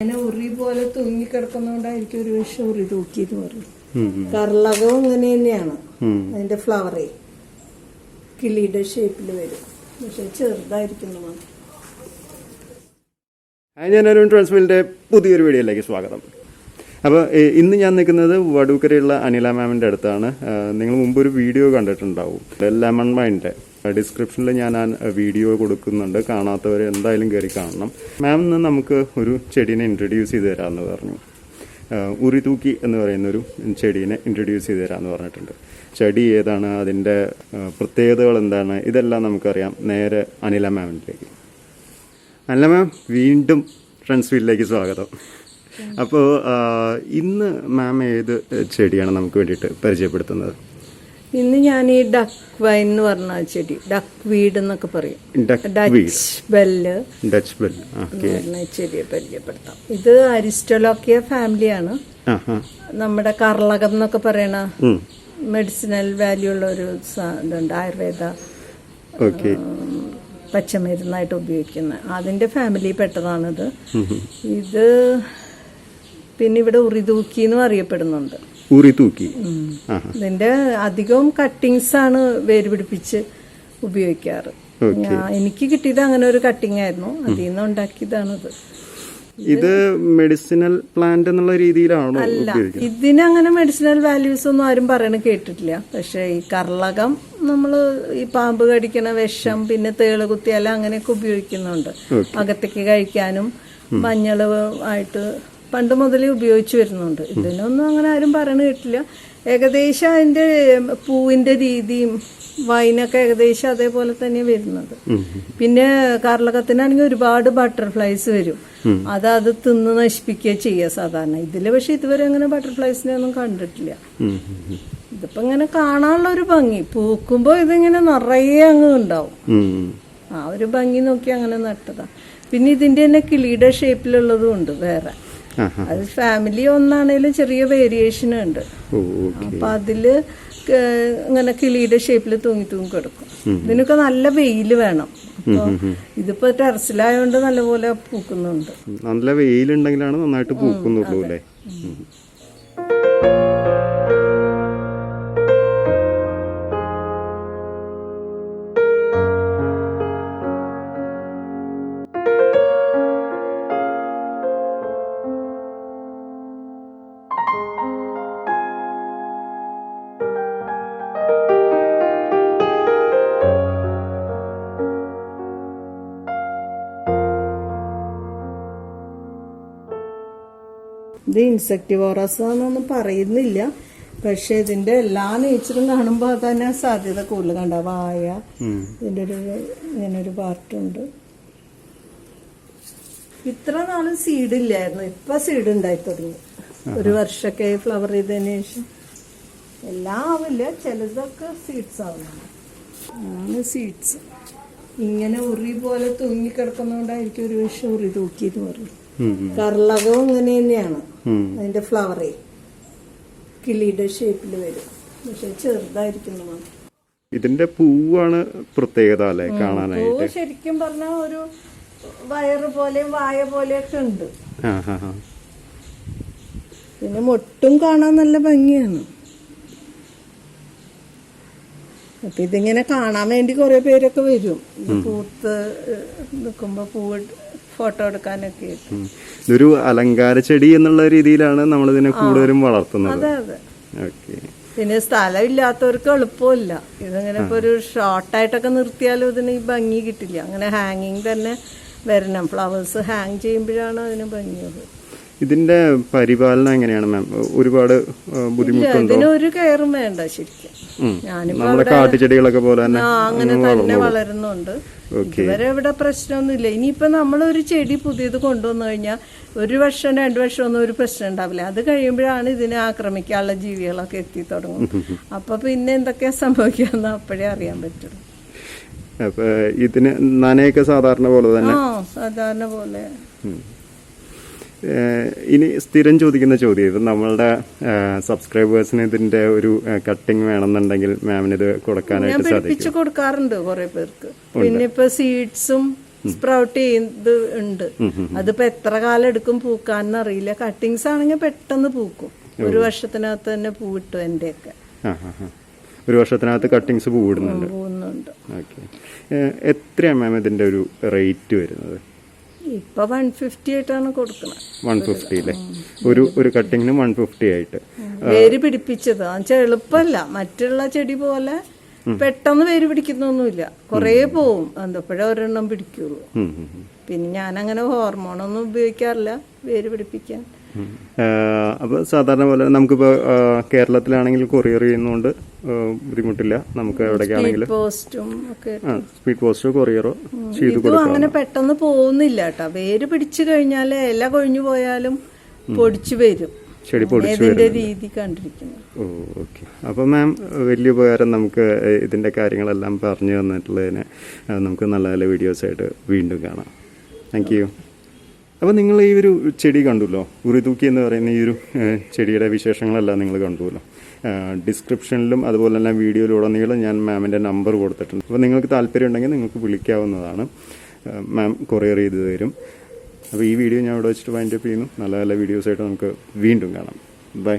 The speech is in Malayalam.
അങ്ങനെ ഉറി പോലെ തൂങ്ങിക്കിടക്കുന്നോണ്ടായിരിക്കും ഒരു പക്ഷെ ഉറി തൂക്കിയെന്ന് പറയും അങ്ങനെ കർളകവും ഇങ്ങനെ തന്നെയാണ്. അതിന്റെ ഫ്ലവറേ കിളിയുടെ ഷേപ്പിൽ വരും. പക്ഷെ ചെറുതായിരിക്കുന്നു മാത്രം ഹായ് ഞാൻ അരുൺ ട്രാൻസ്മിലിന്റെ പുതിയൊരു വീഡിയോയിലേക്ക് സ്വാഗതം. അപ്പോൾ ഇന്ന് ഞാൻ നിൽക്കുന്നത് വടൂക്കരയുള്ള അനില മാമിന്റെ അടുത്താണ്. നിങ്ങൾ മുമ്പ് ഒരു വീഡിയോ കണ്ടിട്ടുണ്ടാവും. ലെമൺ മൈന്റെ. ഡിസ്ക്രിപ്ഷനിൽ ഞാൻ ആ വീഡിയോ കൊടുക്കുന്നുണ്ട്. കാണാത്തവർ എന്തായാലും കയറി കാണണം. മാം ഇന്ന് നമുക്ക് ഒരു ചെടീനെ ഇൻട്രൊഡ്യൂസ് ചെയ്ത് തരാമെന്ന് പറഞ്ഞു. ഉറിതൂക്കി എന്ന് പറയുന്ന ഒരു ചെടീനെ ഇൻട്രൊഡ്യൂസ് ചെയ്ത് തരാമെന്ന് പറഞ്ഞിട്ടുണ്ട്. ചെടി ഏതാണ്? അതിന്റെ പ്രത്യേകതകൾ എന്താണ്? ഇതെല്ലാം നമുക്കറിയാം നേരെ അനില മാമിന്റെലേക്ക് അനില മാം വീണ്ടും ഫ്രണ്ട്സ് വീട്ടിലേക്ക് സ്വാഗതം. അപ്പോൾ ഇന്ന് മാം ഏത് ചെടിയാണ് നമുക്ക് വേണ്ടിയിട്ട് പരിചയപ്പെടുത്തുന്നത്? ഇന്ന് ഞാൻ ഈ ഡക്ക് വൈൻ എന്ന് പറഞ്ഞ ചെടി ഡക്ക് വീട് എന്നൊക്കെ പറയും. ഡച്ച് ബെല്ല് ഡച്ച് ബെല്ല് പറഞ്ഞ ചെടിയെ പരിചയപ്പെടുത്താം. ഇത് അരിസ്റ്റോലോക്കിയ ഫാമിലിയാണ് നമ്മുടെ കർളകം എന്നൊക്കെ പറയണ മെഡിസിനൽ വാല്യൂ ഉള്ള ഒരു ഇതുണ്ട് ആയുർവേദ പച്ചമരുന്നായിട്ട് ഉപയോഗിക്കുന്ന. അതിന്റെ ഫാമിലി പെട്ടതാണിത്. ഇത് പിന്നെ ഇവിടെ ഉറിതൂക്കി എന്നും അറിയപ്പെടുന്നുണ്ട്. ഉറി തൂക്കി ഇതിന്റെ അധികവും കട്ടിങ്സ് ആണ് വേര് പിടിപ്പിച്ച് ഉപയോഗിക്കാറ്. എനിക്ക് കിട്ടിയത് അങ്ങനെ ഒരു കട്ടിങ് ആയിരുന്നു. അതിൽ നിന്ന് ഉണ്ടാക്കിയതാണത് ഇത്. മെഡിസിനൽ പ്ലാന്റ് എന്നുള്ള രീതിയിലാണോ അല്ല ഇതിനങ്ങനെ ഇതിന് അങ്ങനെ മെഡിസിനൽ വാല്യൂസ് ഒന്നും ആരും പറയണ കേട്ടിട്ടില്ല. പക്ഷെ ഈ കർളകം നമ്മൾ ഈ പാമ്പ് കടിക്കണ വിഷം പിന്നെ തേൾ കുത്തിയാല അങ്ങനെയൊക്കെ ഉപയോഗിക്കുന്നുണ്ട്. അകത്തേക്ക് കഴിക്കാനും മഞ്ഞൾ ആയിട്ട് പണ്ട് മുതലേ ഉപയോഗിച്ചു വരുന്നുണ്ട്. ഇതിനൊന്നും അങ്ങനെ ആരും പറഞ്ഞു കേട്ടില്ല. ഏകദേശം അതിന്റെ പൂവിന്റെ രീതിയും വൈനൊക്കെ ഏകദേശം അതേപോലെ തന്നെ വരുന്നത്. പിന്നെ കാർലകത്തിനാണെങ്കിൽ ഒരുപാട് ബട്ടർഫ്ലൈസ് വരും. അത് അത് തിന്ന് നശിപ്പിക്കുക ചെയ്യുക സാധാരണ. ഇതിൽ പക്ഷെ ഇതുവരെ അങ്ങനെ ബട്ടർഫ്ലൈസിനെ ഒന്നും കണ്ടിട്ടില്ല. ഇതിപ്പോ ഇങ്ങനെ കാണാനുള്ള ഒരു ഭംഗി. പൂക്കുമ്പോ ഇതിങ്ങനെ നിറയെ അങ്ങ് ഉണ്ടാവും. ആ ഒരു ഭംഗി നോക്കി അങ്ങനെ നട്ടതാ. പിന്നെ ഇതിന്റെ തന്നെ കിളിയുടെ ഷേപ്പിലുള്ളതും ഉണ്ട് വേറെ. അത് ഫാമിലി ഒന്നാണേലും ചെറിയ വേരിയേഷൻ ഉണ്ട്. അപ്പൊ അതിൽ ഇങ്ങനെ കിളിയുടെ ഷേപ്പിൽ തൂങ്ങി തൂങ്ങി കിടക്കും. ഇതിനൊക്കെ നല്ല വെയിൽ വേണം. അപ്പൊ ഇതിപ്പോ ടെറസിലായോണ്ട് നല്ലപോലെ പൂക്കുന്നുണ്ട്. നല്ല വെയിലുണ്ടെങ്കിലാണ് നന്നായിട്ട് പൂക്കുന്നുള്ളൂ അല്ലേ? ഇത് ഇൻസെക്ടിവോറസ് എന്നൊന്നും പറയുന്നില്ല. പക്ഷെ ഇതിന്റെ എല്ലാ നേച്ചറും കാണുമ്പോൾ തന്നെ സാധ്യത കൂടുതൽ കണ്ട. വായ ഇതിന്റെ ഒരു ഇങ്ങനെ ഒരു പാർട്ടുണ്ട് ഇത്ര നാളും സീഡ് ഇല്ലായിരുന്നു. ഇപ്പൊ സീഡ് ഉണ്ടായി തുടങ്ങി. ഒരു വർഷമൊക്കെ ഫ്ലവർ ചെയ്തതിന് ശേഷം. എല്ലാം ആവില്ല. ചിലതൊക്കെ സീഡ്സ് ആവുന്നു. ആണ് സീഡ്സ് ഇങ്ങനെ ഉറി പോലെ തൂങ്ങിക്കിടക്കുന്നോണ്ടായിരിക്കും ഒരു പക്ഷെ ഉറി തൂക്കിയെന്ന് പറയും. കർളകവും അങ്ങനെ തന്നെയാണ്. അതിന്റെ ഫ്ലവറേ കിളിയുടെ ഷേപ്പിൽ വരും. പക്ഷെ ചെറുതായിരിക്കുന്നു ഇതിന്റെ പൂവാണ് പ്രത്യേകത അല്ലേ? കാണാനായിട്ട്. ശരിക്കും പറഞ്ഞ ഒരു വയറ് പോലെയും വായ പോലെയൊക്കെ ഉണ്ട്. പിന്നെ മൊട്ടും കാണാൻ നല്ല ഭംഗിയാണ്. അപ്പൊ ഇതിങ്ങനെ കാണാൻ വേണ്ടി കുറെ പേരൊക്കെ വരും. പൂത്ത് നിൽക്കുമ്പോ പൂവ് ഫോട്ടോ എടുക്കാനൊക്കെ. ഇതൊരു അലങ്കാര ചെടി എന്നുള്ള രീതിയിലാണ് നമ്മൾ ഇതിനെ കൂടുതലും വളർത്തുന്നത്. ഓക്കെ. പിന്നെ സ്ഥലം ഇല്ലാത്തവർക്ക് എളുപ്പമില്ല. ഇതിങ്ങനെ ഇപ്പൊ ഒരു ഷോർട്ടായിട്ടൊക്കെ നിർത്തിയാലും ഇതിന് ഈ ഭംഗി കിട്ടില്ല. അങ്ങനെ ഹാങ്ങിങ് തന്നെ വരണം. ഫ്ലവേഴ്സ് ഹാങ് ചെയ്യുമ്പോഴാണ് അതിന് ഭംഗിയത് ഇതിന്റെ പരിപാലനം എങ്ങനെയാണ് മാം ഒരുപാട് ബുദ്ധിമുട്ടുണ്ട് ബുദ്ധിമുട്ടുണ്ടോ? ഇതിന് ഒരു കെയറും വേണ്ട ശരിക്കും. നമ്മുടെ കാട്ടുചെടികളൊക്കെ പോലെ തന്നെ. അങ്ങനെ തന്നെ വളരുന്നുണ്ട്. ഇതുവരെ ഇവിടെ പ്രശ്നമൊന്നുമില്ല. ഇനിയിപ്പോ നമ്മൾ ഒരു ചെടി പുതിയത് കൊണ്ടുവന്നു കഴിഞ്ഞാൽ ഒരു വർഷം രണ്ടു വർഷം ഒന്നും ഒരു പ്രശ്നം ഉണ്ടാവില്ല. അത് കഴിയുമ്പോഴാണ് ഇതിനെ ആക്രമിക്കാനുള്ള ജീവികളൊക്കെ എത്തി തുടങ്ങും അപ്പൊ പിന്നെ എന്തൊക്കെയാ സംഭവിക്കാന്ന് അപ്പോഴേ അറിയാൻ പറ്റുള്ളൂ. ഇതിന് നനയൊക്കെ സാധാരണ പോലെ തന്നെ? ആ സാധാരണ പോലെ. ഇനി സ്ഥിരം ചോദിക്കുന്ന ചോദ്യം ഇത് നമ്മളുടെ സബ്സ്ക്രൈബേഴ്സിന് ഇതിന്റെ ഒരു കട്ടിങ് വേണമെന്നുണ്ടെങ്കിൽ മാമിന് ഇത് കൊടുക്കാനായിട്ട് സാധിക്കും. കൊടുക്കാറുണ്ട് കുറെ പേർക്ക്. പിന്നെ ഇപ്പൊ സീഡ്സും സ്പ്രൗട്ട് ചെയ്ത് ഉണ്ട്. അതിപ്പോ എത്ര കാലം എടുക്കും പൂക്കാന്ന് അറിയില്ല. കട്ടിങ്സ് ആണെങ്കിൽ പെട്ടെന്ന് പൂക്കും. ഒരു വർഷത്തിനകത്ത് തന്നെ പൂവിട്ടു എന്റെയൊക്കെ. ഒക്കെ. ഒരു വർഷത്തിനകത്ത് കട്ടിങ്സ് പൂവിടുന്നുണ്ട്. എത്രയാണ് മാം ഇതിന്റെ ഒരു റേറ്റ് വരുന്നത്? ഇപ്പൊ വൺ ഫിഫ്റ്റി ആയിട്ടാണ് കൊടുക്കുന്നത് വൺ ഫിഫ്റ്റി അല്ലേ ഒരു ഒരു കട്ടിങ്ങിന് വൺ ഫിഫ്റ്റി ആയിട്ട്. വേര് പിടിപ്പിച്ചത്. എന്നുവെച്ചാൽ എളുപ്പമല്ല. മറ്റുള്ള ചെടി പോലെ പെട്ടെന്ന് വേര് പിടിക്കുന്നൊന്നുമില്ല. കുറേ പോവും. എന്തപ്പോഴേ ഒരെണ്ണം പിടിക്കുള്ളൂ. പിന്നെ ഞാൻ അങ്ങനെ ഹോർമോണൊന്നും ഉപയോഗിക്കാറില്ല. വേര് പിടിപ്പിക്കാൻ. അപ്പോൾ സാധാരണ പോലെ നമുക്കിപ്പോൾ കേരളത്തിലാണെങ്കിൽ കൊറിയർ ചെയ്യുന്നതുകൊണ്ട് ബുദ്ധിമുട്ടില്ല. നമുക്ക് എവിടേക്കാണെങ്കിലും. സ്പീഡ് പോസ്റ്റോ കൊറിയറോ ചെയ്ത് കൊടുക്കും അങ്ങനെ പെട്ടെന്ന് പോകുന്നില്ല കേട്ടോ. വേര് പിടിച്ചു കഴിഞ്ഞാൽ ഇല കൊഴിഞ്ഞു പോയാലും പൊടിച്ചു വരും. ചെടി പൊടിച്ചു രീതി കണ്ടിരിക്കുന്നു ഓ ഓക്കെ. അപ്പോൾ മാം വലിയ ഉപകാരം നമുക്ക് ഇതിന്റെ കാര്യങ്ങളെല്ലാം പറഞ്ഞു തന്നിട്ടുള്ളതിന് നമുക്ക് നല്ല നല്ല വീഡിയോസായിട്ട് വീണ്ടും കാണാം. താങ്ക് യു അപ്പോൾ നിങ്ങൾ ഈ ഒരു ചെടി കണ്ടുല്ലോ ഉറിതൂക്കി എന്ന് പറയുന്ന ഈ ഒരു ചെടിയുടെ വിശേഷങ്ങളെല്ലാം നിങ്ങൾ കണ്ടുവല്ലോ. ഡിസ്ക്രിപ്ഷനിലും അതുപോലെ തന്നെ വീഡിയോയിലുടനീളം ഞാൻ മാമിന്റെ നമ്പർ കൊടുത്തിട്ടുണ്ട്. അപ്പോൾ നിങ്ങൾക്ക് താല്പര്യം ഉണ്ടെങ്കിൽ നിങ്ങൾക്ക് വിളിക്കാവുന്നതാണ്. മാം കൊറിയർ ചെയ്ത് തരും. അപ്പോൾ ഈ വീഡിയോ ഞാൻ ഇവിടെ വെച്ചിട്ട് വൈൻഡപ്പ് ചെയ്യുന്നു. നല്ല നല്ല വീഡിയോസായിട്ട് നമുക്ക് വീണ്ടും കാണാം. ബൈ.